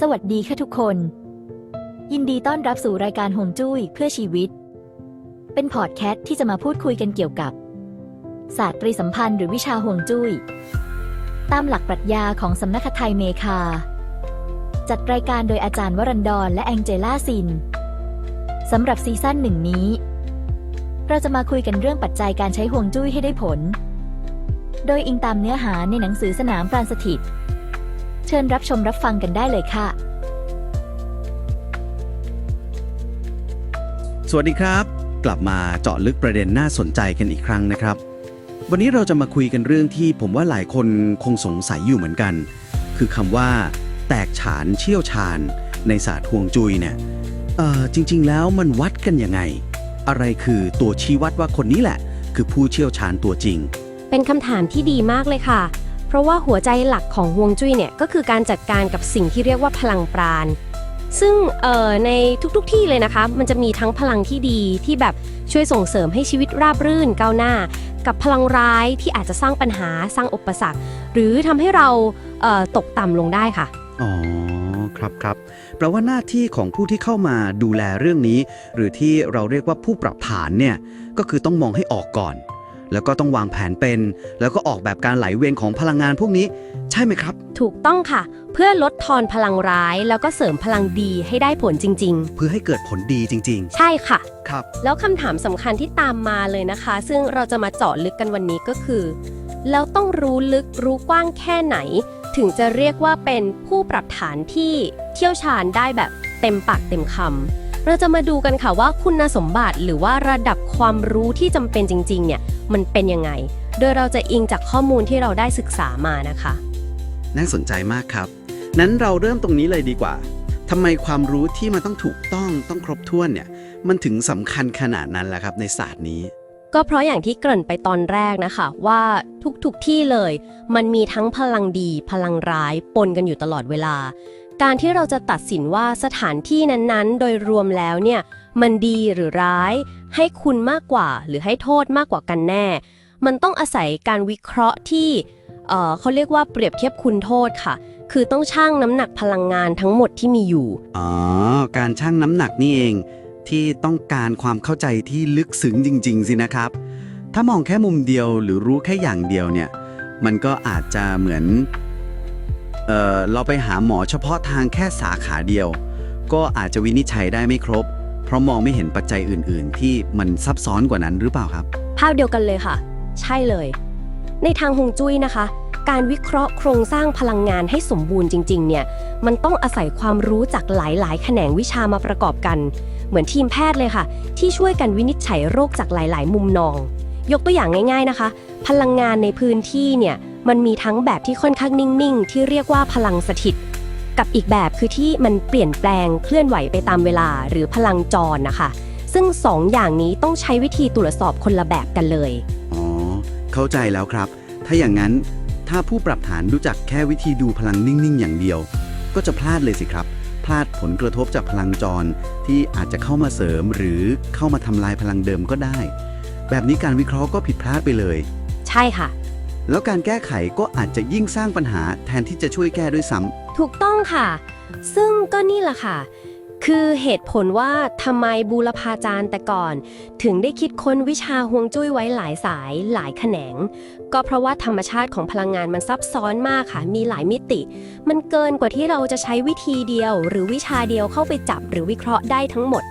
สวัสดีค่ะทุกคน ยินดีต้อนรับสู่รายการหงจุ้ยเพื่อชีวิต เป็นพอดแคสต์ที่จะมาพูดคุยกันเกี่ยวกับศาสตร์ปริสัมพันธ์หรือวิชาห่วงจุ้ย ตามหลักปรัชญาของสำนักไทยเมคา จัดรายการโดยอาจารย์วรันดรและแองเจล่าซินสำหรับซีซั่นหนึ่งนี้ เราจะมาคุยกันเรื่องปัจจัยการใช้ห่วงจุ้ยให้ได้ผล โดยอิงตามเนื้อหาในหนังสือสนามปราณสถิต เชิญรับชมรับฟังกันได้เลยค่ะ สวัสดีครับ กลับมาเจาะลึกประเด็นน่าสนใจกันอีกครั้งนะครับ วันนี้เราจะมาคุยกันเรื่องที่ผมว่าหลายคนคงสงสัยอยู่เหมือนกัน คือคำว่า แตกฉานเชี่ยวชาญ ในศาสตร์ฮวงจุ้ยเนี่ยเออจริง ๆ แล้วมันวัดกันยังไง อะไรคือตัวชี้วัดว่าคนนี้แหละ คือผู้เชี่ยวชาญตัวจริง เป็นคำถามที่ดีมากเลยค่ะ เพราะว่าหัวใจหลักของฮวงจุ้ยเนี่ยก็คือการจัดการกับสิ่งที่เรียกว่าพลังปราณซึ่งในทุกๆทที่เลยนะคะ มันจะมีทั้งพลังที่ดีที่แบบช่วยส่งเสริมให้ชีวิตราบรื่นก้าวหน้า กับพลังร้ายที่อาจจะสร้างปัญหาสร้างอุปสรรค หรือทำให้เราเตกต่ำลงได้ค่ะอ๋อครับครับแปลว่าหน้าที่ของผู้ที่เข้ามาดูแลเรื่องนี้ หรือที่เราเรียกว่าผู้ปรับฐานเนี่ยก็คือต้องมองให้ออกก่อน แล้วก็ต้องวางแผนเป็น แล้วก็ออกแบบการไหลเวียนของพลังงานพวกนี้ ใช่ไหมครับ ถูกต้องค่ะ เพื่อลดทอนพลังร้าย แล้วก็เสริมพลังดีให้ได้ผลจริง เพื่อให้เกิดผลดีจริง ๆ ใช่ค่ะ ๆ ครับ แล้วคำถามสำคัญที่ตามมาเลยนะคะ ซึ่งเราจะมาเจาะลึกกันวันนี้ก็คือแล้วต้องรู้ลึกรู้กว้างแค่ไหน ถึงจะเรียกว่าเป็นผู้ปรับฐานที่เที่ยวชาญได้แบบเต็มปากเต็มคำ เราจะมาดูกันค่ะว่าคุณสมบัติหรือว่าระดับความรู้ที่จำเป็นจริงๆเนี่ยมันเป็นยังไง โดยเราจะอิงจากข้อมูลที่เราได้ศึกษามานะคะ น่าสนใจมากครับ นั้นเราเริ่มตรงนี้เลยดีกว่าทำไมความรู้ที่มันต้องถูกต้องต้องครบถ้วนเนี่ยมันถึงสำคัญขนาดนั้นล่ะครับในศาสตร์นี้ ก็เพราะอย่างที่เกริ่นไปตอนแรกนะคะว่าทุกๆทที่เลย มันมีทั้งพลังดี พลังร้ายปนกันอยู่ตลอดเวลา การที่เราจะตัดสินว่าสถานที่นั้นๆ โดยรวมแล้วเนี่ยมันดีหรือร้าย ให้คุณมากกว่าหรือให้โทษมากกว่ากันแน่ มันต้องอาศัยการวิเคราะห์ที่เอ่อเขาเรียกว่าเปรียบเทียบคุณโทษค่ะ คือต้องชั่งน้ำหนักพลังงานทั้งหมดที่มีอยู่อ๋อการชั่งน้ำหนักนี่เอง ที่ต้องการความเข้าใจที่ลึกซึ้งจริง ๆ สินะครับ ถ้ามองแค่มุมเดียวหรือรู้แค่อย่างเดียวเนี่ยมันก็อาจจะเหมือน เออเราไปหาหมอเฉพาะทางแค่สาขาเดียว ก็อาจจะวินิจฉัยได้ไม่ครบ เพราะมองไม่เห็นปัจจัยอื่น ๆ ที่มันซับซ้อนกว่านั้นหรือเปล่าครับ ภาพเดียวกันเลยค่ะ ใช่เลย ในทางฮวงจุ้ยนะคะ การวิเคราะห์โครงสร้างพลังงานให้สมบูรณ์จริง ๆ เนี่ย มันต้องอาศัยความรู้จากหลาย ๆ แขนงวิชามาประกอบกัน เหมือนทีมแพทย์เลยค่ะ ที่ช่วยกันวินิจฉัยโรคจากหลาย ๆ มุมนอง ยกตัวอย่างง่าย ๆ นะคะ พลังงานในพื้นที่เนี่ย มันมีทั้งแบบที่ค่อนข้างนิ่งๆ ที่เรียกว่าพลังสถิต กับอีกแบบคือที่มันเปลี่ยนแปลงเคลื่อนไหวไปตามเวลาหรือพลังจรนะคะ ซึ่งสองอย่างนี้ต้องใช้วิธีตรวจสอบคนละแบบกันเลย อ๋อ เข้าใจแล้วครับ ถ้าอย่างนั้นถ้าผู้ปรับฐานรู้จักแค่วิธีดูพลังนิ่งๆ อย่างเดียว ก็จะพลาดเลยสิครับ พลาดผลกระทบจากพลังจรที่อาจจะเข้ามาเสริมหรือเข้ามาทำลายพลังเดิมก็ได้ แบบนี้การวิเคราะห์ก็ผิดพลาดไปเลย ใช่ค่ะ แล้วการแก้ไขก็อาจจะยิ่งสร้างปัญหาแทนที่จะช่วยแก้ด้วยซ้ำถูกต้องค่ะ ซึ่งก็นี่แหละค่ะ คือเหตุผลว่าทำไมบูรพาจารย์แต่ก่อน ถึงได้คิดค้นวิชาฮวงจุ้ยไว้หลายสายหลายแขนง ก็เพราะว่าธรรมชาติของพลังงานมันซับซ้อนมากค่ะ มีหลายมิติ มันเกินกว่าที่เราจะใช้วิธีเดียว หรือวิชาเดียวเข้าไปจับหรือวิเคราะห์ได้ทั้งหมด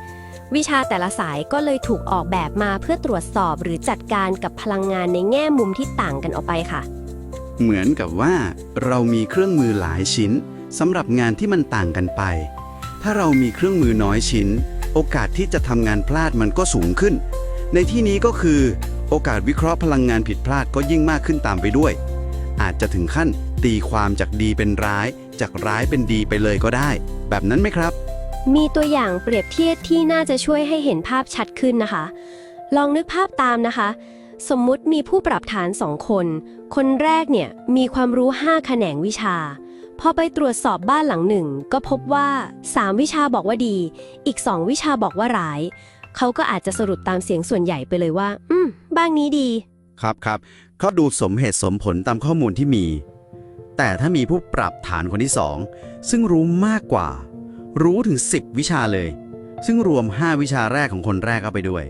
วิชาแต่ละสายก็เลยถูกออกแบบมาเพื่อตรวจสอบหรือจัดการกับพลังงานในแง่มุมที่ต่างกันออกไปค่ะ เหมือนกับว่าเรามีเครื่องมือหลายชิ้นสำหรับงานที่มันต่างกันไป ถ้าเรามีเครื่องมือน้อยชิ้น โอกาสที่จะทำงานพลาดมันก็สูงขึ้น ในที่นี้ก็คือ โอกาสวิเคราะห์พลังงานผิดพลาดก็ยิ่งมากขึ้นตามไปด้วย อาจจะถึงขั้นตีความจากดีเป็นร้าย จากร้ายเป็นดีไปเลยก็ได้ แบบนั้นไหมครับ มีตัวอย่างเปรียบเทียบที่น่าจะช่วยให้เห็นภาพชัดขึ้นนะคะ ลองนึกภาพตามนะคะ สมมุติมีผู้ปรับฐานสองคน คนแรกเนี่ยมีความรู้ 5 แขนงวิชา พอไปตรวจสอบบ้านหลังหนึ่ง ก็พบว่า 3 วิชาบอกว่าดี อีก 2 วิชาบอกว่าร้าย เขาก็อาจจะสรุปตามเสียงส่วนใหญ่ไปเลยว่า อืม บ้านนี้ดี ครับครับก็ดูสมเหตุสมผลตามข้อมูลที่มี แต่ถ้ามีผู้ปรับฐานคนที่สองซึ่งรู้มากกว่า รู้ถึง 10 วิชาเลย ซึ่งรวม 5 วิชาแรกของคนแรกเข้าไปด้วย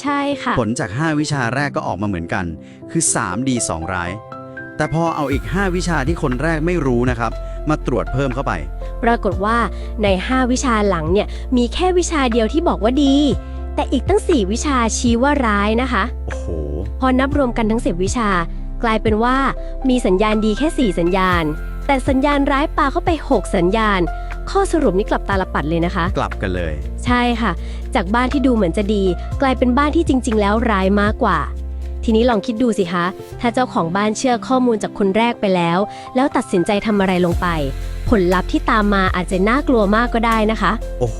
ใช่ค่ะ ผลจาก 5 วิชาแรกก็ออกมาเหมือนกัน คือ 3 ดี 2 ร้าย แต่พอเอาอีก 5 วิชาที่คนแรกไม่รู้นะครับ มาตรวจเพิ่มเข้าไป ปรากฏว่าใน 5 วิชาหลังเนี่ยมีแค่วิชาเดียวที่บอกว่าดี แต่อีกตั้ง 4 วิชาชี้ว่าร้ายนะคะ โอ้โห พอนับรวมกันทั้ง 10 วิชา กลายเป็นว่ามีสัญญาณดีแค่ 4 สัญญาณ แต่สัญญาณร้ายปาเข้าไป 6 สัญญาณ ข้อสรุปนี้กลับตาลปัดเลยนะคะ กลับกันเลย ใช่ค่ะ จากบ้านที่ดูเหมือนจะดี กลายเป็นบ้านที่จริง ๆ แล้วร้ายมากกว่า ทีนี้ลองคิดดูสิคะ ถ้าเจ้าของบ้านเชื่อข้อมูลจากคนแรกไปแล้ว แล้วตัดสินใจทำอะไรลงไป ผลลัพธ์ที่ตามมาอาจจะน่ากลัวมากก็ได้นะคะ โอ้โห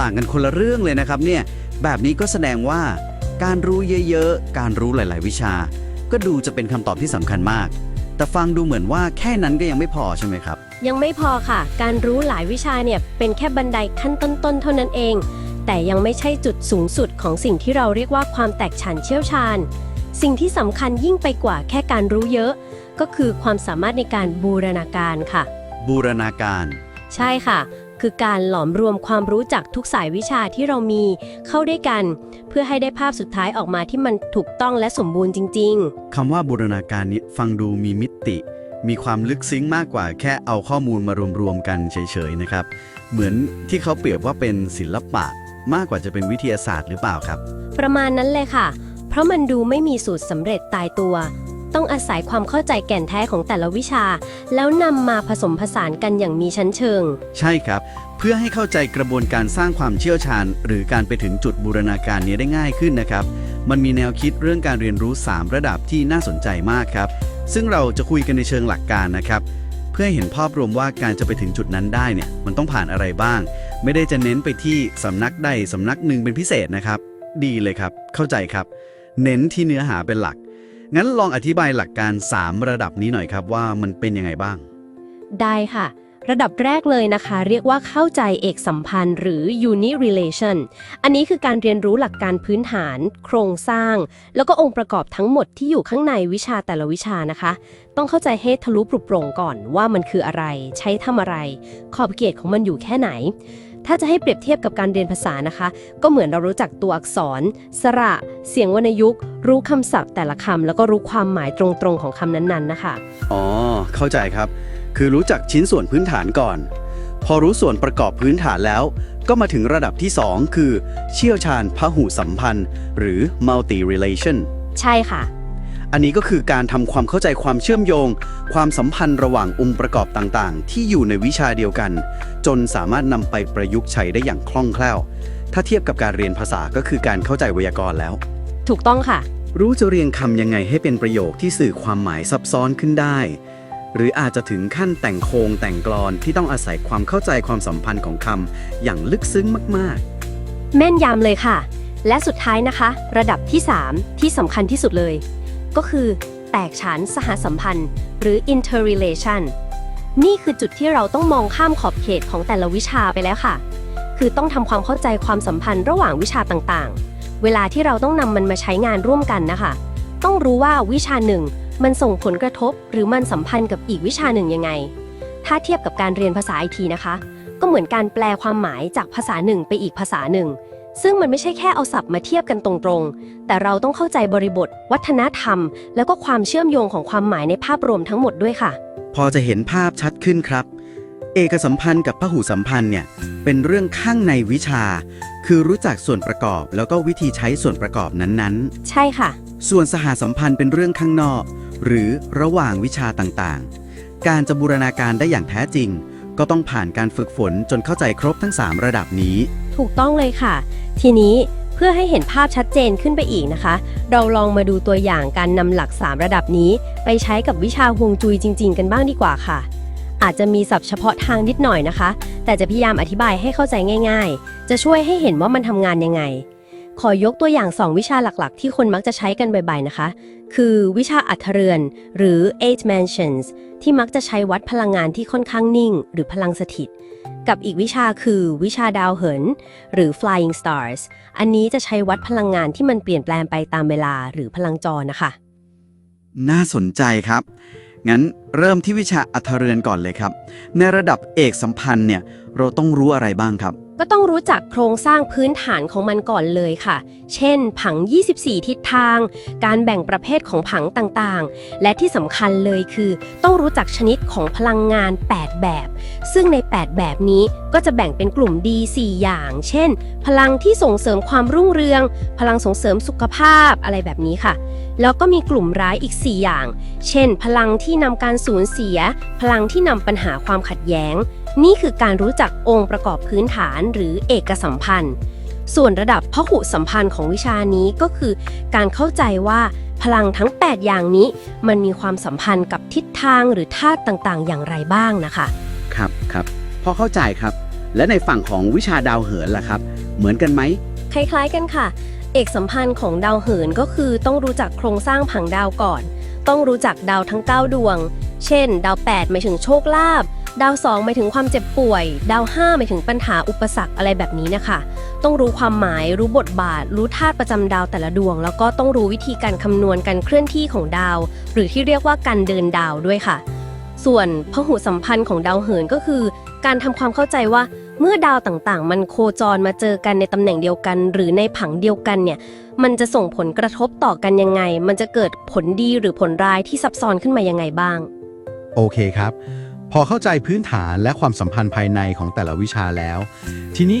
ต่างกันคนละเรื่องเลยนะครับเนี่ย แบบนี้ก็แสดงว่า การรู้เยอะๆ การรู้หลาย ๆ วิชา ก็ดูจะเป็นคำตอบที่สำคัญมาก แต่ฟังดูเหมือนว่าแค่นั้นก็ยังไม่พอใช่ไหมครับ ยังไม่พอค่ะ การรู้หลายวิชาเนี่ยเป็นแค่บันไดขั้นต้นๆ เท่านั้นเอง แต่ยังไม่ใช่จุดสูงสุดของสิ่งที่เราเรียกว่าความแตกฉานเชี่ยวชาญ สิ่งที่สำคัญยิ่งไปกว่าแค่การรู้เยอะ ก็คือความสามารถในการบูรณาการค่ะ บูรณาการ ใช่ค่ะ คือการหลอมรวมความรู้จากทุกสายวิชาที่เรามี เข้าด้วยกัน เพื่อให้ได้ภาพสุดท้ายออกมาที่มันถูกต้องและสมบูรณ์จริง ๆ คำว่าบูรณาการนี้ฟังดูมีมิติ มีความลึกซึ้งมากกว่าแค่เอาข้อมูลมารวมๆกันเฉยๆนะครับ เหมือนที่เขาเปรียบว่าเป็นศิลปะ มากกว่าจะเป็นวิทยาศาสตร์หรือเปล่าครับ ประมาณนั้นเลยค่ะ เพราะมันดูไม่มีสูตรสำเร็จตายตัว ต้องอาศัยความเข้าใจแก่นแท้ของแต่ละวิชา แล้วนำมาผสมผสานกันอย่างมีชั้นเชิง ใช่ครับ เพื่อให้เข้าใจกระบวนการสร้างความเชี่ยวชาญ หรือการไปถึงจุดบูรณาการนี้ได้ง่ายขึ้นนะครับ มันมีแนวคิดเรื่องการเรียนรู้ 3 ระดับที่น่าสนใจมากครับ ซึ่งเราจะคุยกันในเชิงหลักการนะครับ เพื่อให้เห็นภาพรวมว่าการจะไปถึงจุดนั้นได้เนี่ยมันต้องผ่านอะไรบ้าง ไม่ได้จะเน้นไปที่สำนักใดสำนักหนึ่งเป็นพิเศษนะครับ ดีเลยครับ เข้าใจครับ เน้นที่เนื้อหาเป็นหลัก งั้นลองอธิบายหลักการ 3 ระดับนี้หน่อยครับว่ามันเป็นยังไงบ้าง ได้ค่ะ ระดับแรกเลยนะคะ เรียกว่าเข้าใจเอกสัมพันธ์ หรือ unit relation อันนี้คือการเรียนรู้หลักการพื้นฐาน โครงสร้าง แล้วก็องค์ประกอบทั้งหมดที่อยู่ข้างในวิชาแต่ละวิชานะคะ ต้องเข้าใจให้ทะลุปลุโปร่งก่อนว่ามันคืออะไร ใช้ทำอะไร ขอบเขตของมันอยู่แค่ไหนถ้าจะให้เปรียบเทียบกับการเรียนภาษานะคะ ก็เหมือนเรารู้จักตัวอักษร สระ เสียงวรรณยุกต์ รู้คำศัพท์แต่ละคำแล้วก็รู้ความหมายตรงๆของคำนั้นๆนะคะ อ๋อ เข้าใจครับ คือรู้จักชิ้นส่วนพื้นฐานก่อน พอรู้ส่วนประกอบพื้นฐานแล้ว ก็มาถึงระดับที่ 2 คือ เชี่ยวชาญพหุสัมพันธ์ หรือ multi relation ใช่ค่ะ อันนี้ก็คือการทำความเข้าใจความเชื่อมโยง ความสัมพันธ์ระหว่างองค์ประกอบต่างๆ ที่อยู่ในวิชาเดียวกัน จนสามารถนำไปประยุกต์ใช้ได้อย่างคล่องแคล่ว ถ้าเทียบกับการเรียนภาษาก็คือการเข้าใจไวยากรณ์แล้ว ถูกต้องค่ะ รู้จะเรียงคำยังไงให้เป็นประโยคที่สื่อความหมายซับซ้อนขึ้นได้ หรืออาจจะถึงขั้นแต่งโครงแต่งกลอนที่ต้องอาศัยความเข้าใจความสัมพันธ์ของคำอย่างลึกซึ้งมากๆ แม่นยำเลยค่ะ และสุดท้ายนะคะ ระดับที่ 3 ที่สำคัญที่สุดเลย ก็คือ แตกฉานสหสัมพันธ์ หรือ interrelation นี่คือจุดที่เราต้องมองข้ามขอบเขตของแต่ละวิชาไปแล้วค่ะ คือต้องทำความเข้าใจความสัมพันธ์ระหว่างวิชาต่างๆ เวลาที่เราต้องนำมันมาใช้งานร่วมกันนะคะ ต้องรู้ว่าวิชาหนึ่ง มันส่งผลกระทบหรือมันสัมพันธ์กับอีกวิชาหนึ่งยังไง ถ้าเทียบกับการเรียนภาษาไอทีนะคะ ก็เหมือนการแปลความหมายจากภาษาหนึ่งไปอีกภาษาหนึ่ง ซึ่งมันไม่ใช่แค่เอาศัพท์มาเทียบกันตรงๆ แต่เราต้องเข้าใจบริบท วัฒนธรรม แล้วก็ความเชื่อมโยงของความหมายในภาพรวมทั้งหมดด้วยค่ะๆพอจะเห็นภาพชัดขึ้นครับ เอกสัมพันธ์กับพหุสัมพันธ์เนี่ยเป็นเรื่องข้างในวิชา คือรู้จักส่วนประกอบ แล้วก็วิธีใช้ส่วนประกอบนั้นๆ ใช่ค่ะ ส่วนสหสัมพันธ์เป็นเรื่องข้างนอก หรือระหว่างวิชาต่างๆ การจะบูรณาการได้อย่างแท้จริง ก็ต้องผ่านการฝึกฝนจนเข้าใจครบทั้ง 3 ระดับนี้ ถูกต้องเลยค่ะ ทีนี้เพื่อให้เห็นภาพชัดเจนขึ้นไปอีกนะคะ เราลองมาดูตัวอย่างการนำหลัก 3 ระดับนี้ ไปใช้กับวิชาฮวงจุยจริง ๆ กันบ้างดีกว่าค่ะ อาจจะมีศัพท์เฉพาะทางนิดหน่อยนะคะ แต่จะพยายามอธิบายให้เข้าใจง่าย ๆ จะช่วยให้เห็นว่ามันทำงานยังไง ขอยกตัวอย่าง 2 วิชาหลักๆ ที่คนมักจะใช้กันบ่อยๆนะคะ คือวิชาอัธเรือน หรือ eight mansions ที่มักจะใช้วัดพลังงานที่ค่อนข้างนิ่ง หรือพลังสถิต กับอีกวิชาคือวิชาดาวเหิน หรือ flying stars อันนี้จะใช้วัดพลังงานที่มันเปลี่ยนแปลงไปตามเวลาหรือพลังจรนะคะ น่าสนใจครับ งั้น เริ่มที่วิชาอัธเรือนก่อนเลยครับ ในระดับเอกสัมพันธ์เนี่ยเราต้องรู้อะไรบ้างครับ ก็ต้องรู้จักโครงสร้างพื้นฐานของมันก่อนเลยค่ะ เช่น ผัง 24 ทิศทาง การแบ่งประเภทของผังต่างๆ และที่สำคัญเลยคือ ต้องรู้จักชนิดของพลังงาน 8 แบบ ซึ่งใน 8 แบบนี้ก็จะแบ่งเป็นกลุ่มดี 4 อย่าง เช่น พลังที่ส่งเสริมความรุ่งเรือง พลังส่งเสริมสุขภาพอะไรแบบนี้ค่ะ แล้วก็มีกลุ่มร้ายอีก 4 อย่าง เช่น พลังที่นำการสูญเสีย พลังที่นำปัญหาความขัดแย้ง นี่คือการรู้จักองค์ประกอบพื้นฐานหรือเอกสัมพันธ์ ส่วนระดับพหุสัมพันธ์ของวิชานี้ก็คือ การเข้าใจว่าพลังทั้ง 8 อย่างนี้ มันมีความสัมพันธ์กับทิศทางหรือธาตุต่างๆ อย่างไรบ้างนะคะ ครับครับพอเข้าใจครับ และในฝั่งของวิชาดาวเหินล่ะครับ เหมือนกันไหมคล้ายๆกันค่ะ เอกสัมพันธ์ของดาวเหินก็คือต้องรู้จักโครงสร้างผังดาวก่อน ต้องรู้จักดาวทั้ง 9 ดวง เช่น ดาว 8 หมายถึงโชคลาภดาว2หมายถึงความเจ็บป่วย ดาว5หมายถึงปัญหาอุปสรรคอะไรแบบนี้นะคะ ต้องรู้ความหมายรู้บทบาท รู้ธาตุประจำดาวแต่ละดวง แล้วก็ต้องรู้วิธีการคำนวณการเคลื่อนที่ของดาว หรือที่เรียกว่าการเดินดาวด้วยค่ะ ส่วนพหุสัมพันธ์ของดาวเหินก็คือ การทำความเข้าใจว่าเมื่อดาวต่างๆ มันโคจรมาเจอกันในตำแหน่งเดียวกัน หรือในผังเดียวกันเนี่ย มันจะส่งผลกระทบต่อกันยังไง มันจะเกิดผลดีหรือผลร้ายที่ซับซ้อนขึ้นมายังไงบ้าง โอเคครับ พอเข้าใจพื้นฐานและความสัมพันธ์ภายในของแต่ละวิชาแล้ว ทีนี้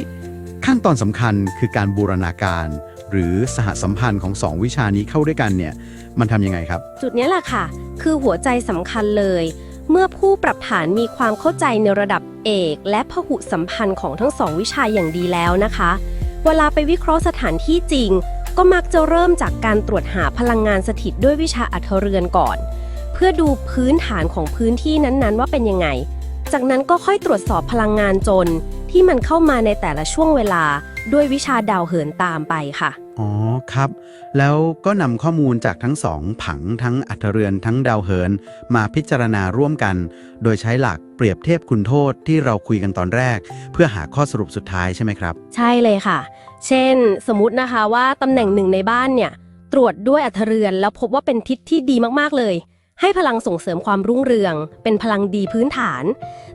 ขั้นตอนสำคัญคือการบูรณาการ หรือสหสัมพันธ์ของสองวิชานี้เข้าด้วยกันเนี่ยมันทำยังไงครับ จุดนี้แหละค่ะ คือหัวใจสำคัญเลย เมื่อผู้ปรับฐานมีความเข้าใจในระดับเอก และพหุสัมพันธ์ของทั้งสองวิชาอย่างดีแล้วนะคะ เวลาไปวิเคราะห์สถานที่จริง ก็มักจะเริ่มจากการตรวจหาพลังงานสถิตด้วยวิชาอัธเรือนก่อน พื่อดูพื้นฐานของพื้นที่นั้นๆ ว่าเป็นยังไง จากนั้นก็ค่อยตรวจสอบพลังงานจน ที่มันเข้ามาในแต่ละช่วงเวลา ด้วยวิชาดาวเหินตามไปค่ะ อ๋อครับ แล้วก็นำข้อมูลจากทั้งสองผังทั้งอัธเรือนทั้งดาวเหิน มาพิจารณาร่วมกัน โดยใช้หลักเปรียบเทียบคุณโทษที่เราคุยกันตอนแรก เพื่อหาข้อสรุปสุดท้ายใช่ไหมครับ ใช่เลยค่ะ เช่น สมมตินะคะว่าตำแหน่งหนึ่งในบ้านเนี่ย ตรวจด้วยอัธเรือนแล้วพบว่าเป็นทิศที่ดีมากๆเลย ให้พลังส่งเสริมความรุ่งเรือง เป็นพลังดีพื้นฐาน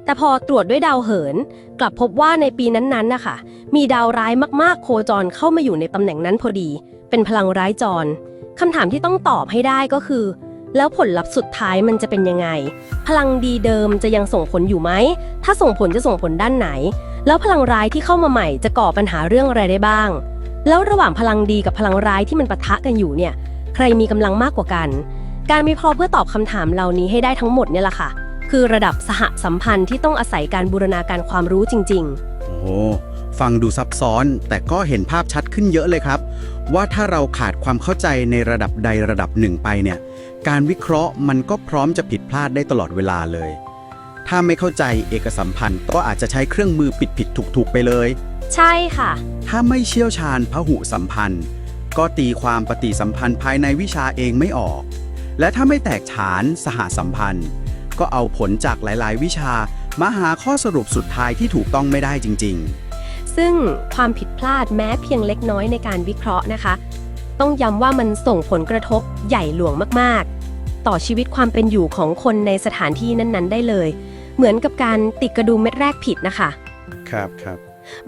แต่พอตรวจด้วยดาวเหิน กลับพบว่าในปีนั้นๆนะคะมีดาวร้ายมากๆ โคจรเข้ามาอยู่ในตำแหน่งนั้นพอดี เป็นพลังร้ายจรคำถามที่ต้องตอบให้ได้ก็คือ แล้วผลลัพธ์สุดท้ายมันจะเป็นยังไง พลังดีเดิมจะยังส่งผลอยู่ไหม ถ้าส่งผลจะส่งผลด้านไหน แล้วพลังร้ายที่เข้ามาใหม่จะก่อปัญหาเรื่องอะไรได้บ้าง แล้วระหว่างพลังดีกับพลังร้ายที่มันปะทะกันอยู่เนี่ย ใครมีกำลังมากกว่ากัน การวิเคราะห์เพื่อตอบคำถามเหล่านี้ให้ได้ทั้งหมดเนี่ยแหละค่ะ คือระดับสหสัมพันธ์ที่ต้องอาศัยการบูรณาการความรู้จริง โอ้โหฟังดูซับซ้อน แต่ก็เห็นภาพชัดขึ้นเยอะเลยครับ ว่าถ้าเราขาดความเข้าใจในระดับใดระดับหนึ่งไปเนี่ย การวิเคราะห์มันก็พร้อมจะผิดพลาดได้ตลอดเวลาเลย ถ้าไม่เข้าใจเอกสัมพันธ์ก็อาจจะใช้เครื่องมือผิดผิดถูกถูกๆไปเลย ๆ ใช่ค่ะ ถ้าไม่เชี่ยวชาญพหุสัมพันธ์ ก็ตีความปฏิสัมพันธ์ภายในวิชาเองไม่ออก และถ้าไม่แตกฉานสหสัมพันธ์ ก็เอาผลจากหลาย ๆ วิชามาหาข้อสรุปสุดท้ายที่ถูกต้องไม่ได้จริง ๆ ซึ่งความผิดพลาดแม้เพียงเล็กน้อยในการวิเคราะห์นะคะ ต้องย้ำว่ามันส่งผลกระทบใหญ่หลวงมากๆ ต่อชีวิตความเป็นอยู่ของคนในสถานที่นั้น ๆ ได้เลย เหมือนกับการติดกระดุมเม็ดแรกผิดนะคะ ครับครับ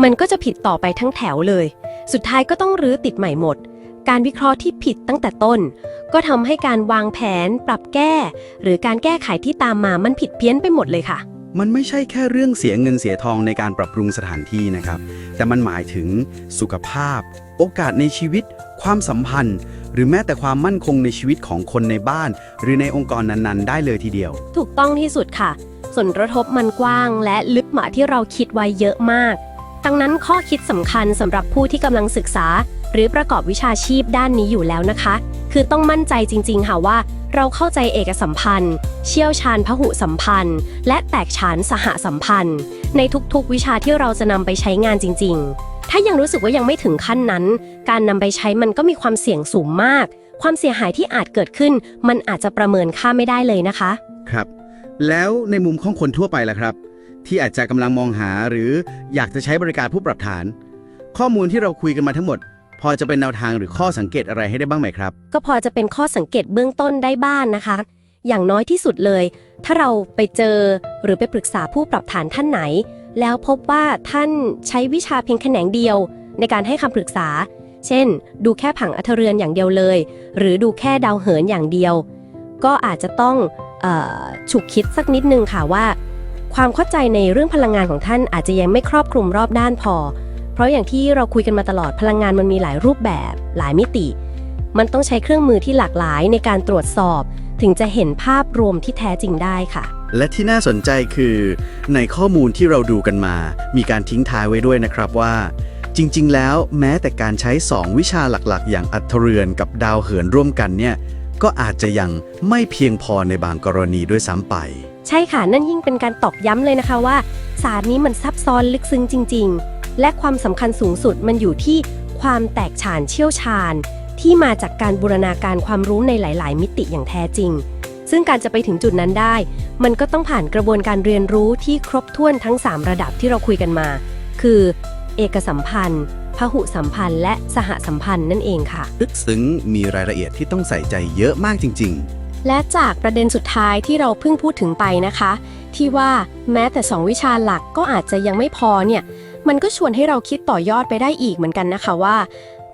มันก็จะผิดต่อไปทั้งแถวเลย สุดท้ายก็ต้องรื้อติดใหม่หมด การวิเคราะห์ที่ผิดตั้งแต่ต้น ก็ทำให้การวางแผน ปรับแก้ หรือการแก้ไขที่ตามมามันผิดเพี้ยนไปหมดเลยค่ะ มันไม่ใช่แค่เรื่องเสียเงินเสียทองในการปรับปรุงสถานที่นะครับ แต่มันหมายถึงสุขภาพ โอกาสในชีวิต ความสัมพันธ์ หรือแม้แต่ความมั่นคงในชีวิตของคนในบ้าน หรือในองค์กรนั้นๆ ได้เลยทีเดียว ถูกต้องที่สุดค่ะส่วนกระทบมันกว้าง และลึกหมาที่เราคิดไว้เยอะมาก ดังนั้นข้อคิดสำคัญสำหรับผู้ที่กำลังศึกษา หรือประกอบวิชาชีพด้านนี้อยู่แล้วนะคะ คือต้องมั่นใจจริง ๆ ค่ะว่า เราเข้าใจเอกสัมพันธ์ เชี่ยวชาญพหุสัมพันธ์ และแตกฉานสหสัมพันธ์ ในทุกๆ วิชาที่เราจะนำไปใช้งานจริง ๆ ถ้ายังรู้สึกว่ายังไม่ถึงขั้นนั้น การนำไปใช้มันก็มีความเสี่ยงสูงมาก ความเสียหายที่อาจเกิดขึ้น มันอาจจะประเมินค่าไม่ได้เลยนะคะ ครับ แล้วในมุมของคนทั่วไปล่ะครับ ที่อาจจะกำลังมองหาหรืออยากจะใช้บริการผู้ปรับฐาน ข้อมูลที่เราคุยกันมาทั้งหมด พอจะเป็นแนวทางหรือข้อสังเกตอะไรให้ได้บ้างไหมครับ ก็พอจะเป็นข้อสังเกตเบื้องต้นได้บ้างนะคะ อย่างน้อยที่สุดเลย ถ้าเราไปเจอหรือไปปรึกษาผู้ปรับฐานท่านไหน แล้วพบว่าท่านใช้วิชาเพียงแขนงเดียว ในการให้คำปรึกษา เช่น ดูแค่ผังอัธเรือนอย่างเดียวเลย หรือดูแค่ดาวเหินอย่างเดียว ก็อาจจะต้องฉุกคิดสักนิดนึงค่ะว่า ความเข้าใจในเรื่องพลังงานของท่านอาจจะยังไม่ครอบคลุมรอบด้านพอ เพราะอย่างที่เราคุยกันมาตลอดพลังงานมันมีหลายรูปแบบ หลายมิติ มันต้องใช้เครื่องมือที่หลากหลายในการตรวจสอบ ถึงจะเห็นภาพรวมที่แท้จริงได้ค่ะ และที่น่าสนใจคือ ในข้อมูลที่เราดูกันมา มีการทิ้งท้ายไว้ด้วยนะครับว่า จริง ๆ แล้วแม้แต่การใช้ 2 วิชาหลักๆ อย่างอัธเรือนกับดาวเหินร่วมกันเนี่ยก็อาจจะยังไม่เพียงพอในบางกรณีด้วยซ้ำไป ใช่ค่ะนั่นยิ่งเป็นการตอกย้ำเลยนะคะว่า ศาสตร์นี้มันซับซ้อนลึกซึ้งจริง ๆ และความสำคัญสูงสุดมันอยู่ที่ความแตกฉานเชี่ยวชาญ ที่มาจากการบูรณาการความรู้ในหลาย ๆ มิติอย่างแท้จริง ซึ่งการจะไปถึงจุดนั้นได้ มันก็ต้องผ่านกระบวนการเรียนรู้ที่ครบถ้วนทั้ง 3 ระดับที่เราคุยกันมา คือ เอกสัมพันธ์พหุสัมพันธ์ และสหสัมพันธ์นั่นเองค่ะ ลึกซึ้งมีรายละเอียดที่ต้องใส่ใจเยอะมากจริง ๆ และจากประเด็นสุดท้ายที่เราเพิ่งพูดถึงไปนะคะ ที่ว่าแม้แต่ 2 วิชาหลักก็อาจจะยังไม่พอเนี่ย มันก็ชวนให้เราคิดต่อยอดไปได้อีกเหมือนกันนะคะว่า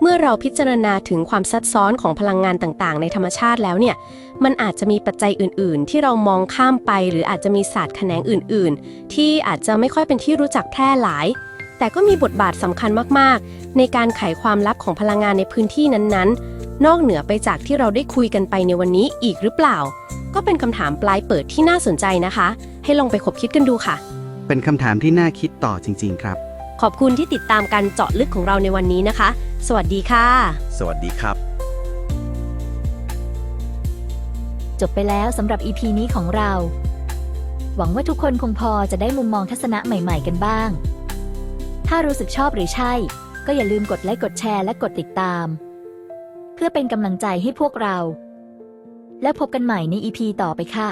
เมื่อเราพิจารณาถึงความซับซ้อนของพลังงานต่างๆ ในธรรมชาติแล้วเนี่ย มันอาจจะมีปัจจัยอื่น ๆ ที่เรามองข้ามไป หรืออาจจะมีศาสตร์แขนงอื่น ๆ ที่อาจจะไม่ค่อยเป็นที่รู้จักแพร่หลาย แต่ก็มีบทบาทสำคัญมาก ๆ ในการไขความลับของพลังงานในพื้นที่นั้น ๆ นอกเหนือไปจากที่เราได้คุยกันไปในวันนี้อีกหรือเปล่า ก็เป็นคำถามปลายเปิดที่น่าสนใจนะคะ ให้ลองไปคบคิดกันดูค่ะ เป็นคำถามที่น่าคิดต่อจริง ๆ ครับ ขอบคุณที่ติดตามการเจาะลึกของเราในวันนี้นะคะ สวัสดีค่ะ สวัสดีครับ จบไปแล้วสำหรับ EP นี้ของเรา หวังว่าทุกคนคงพอจะได้มุมมองทัศนะใหม่ ๆ กันบ้าง ถ้ารู้สึกชอบหรือใช่ ก็อย่าลืมกดไลค์กดแชร์และกดติดตาม เพื่อเป็นกำลังใจให้พวกเรา และพบกันใหม่ใน EP ต่อไปค่ะ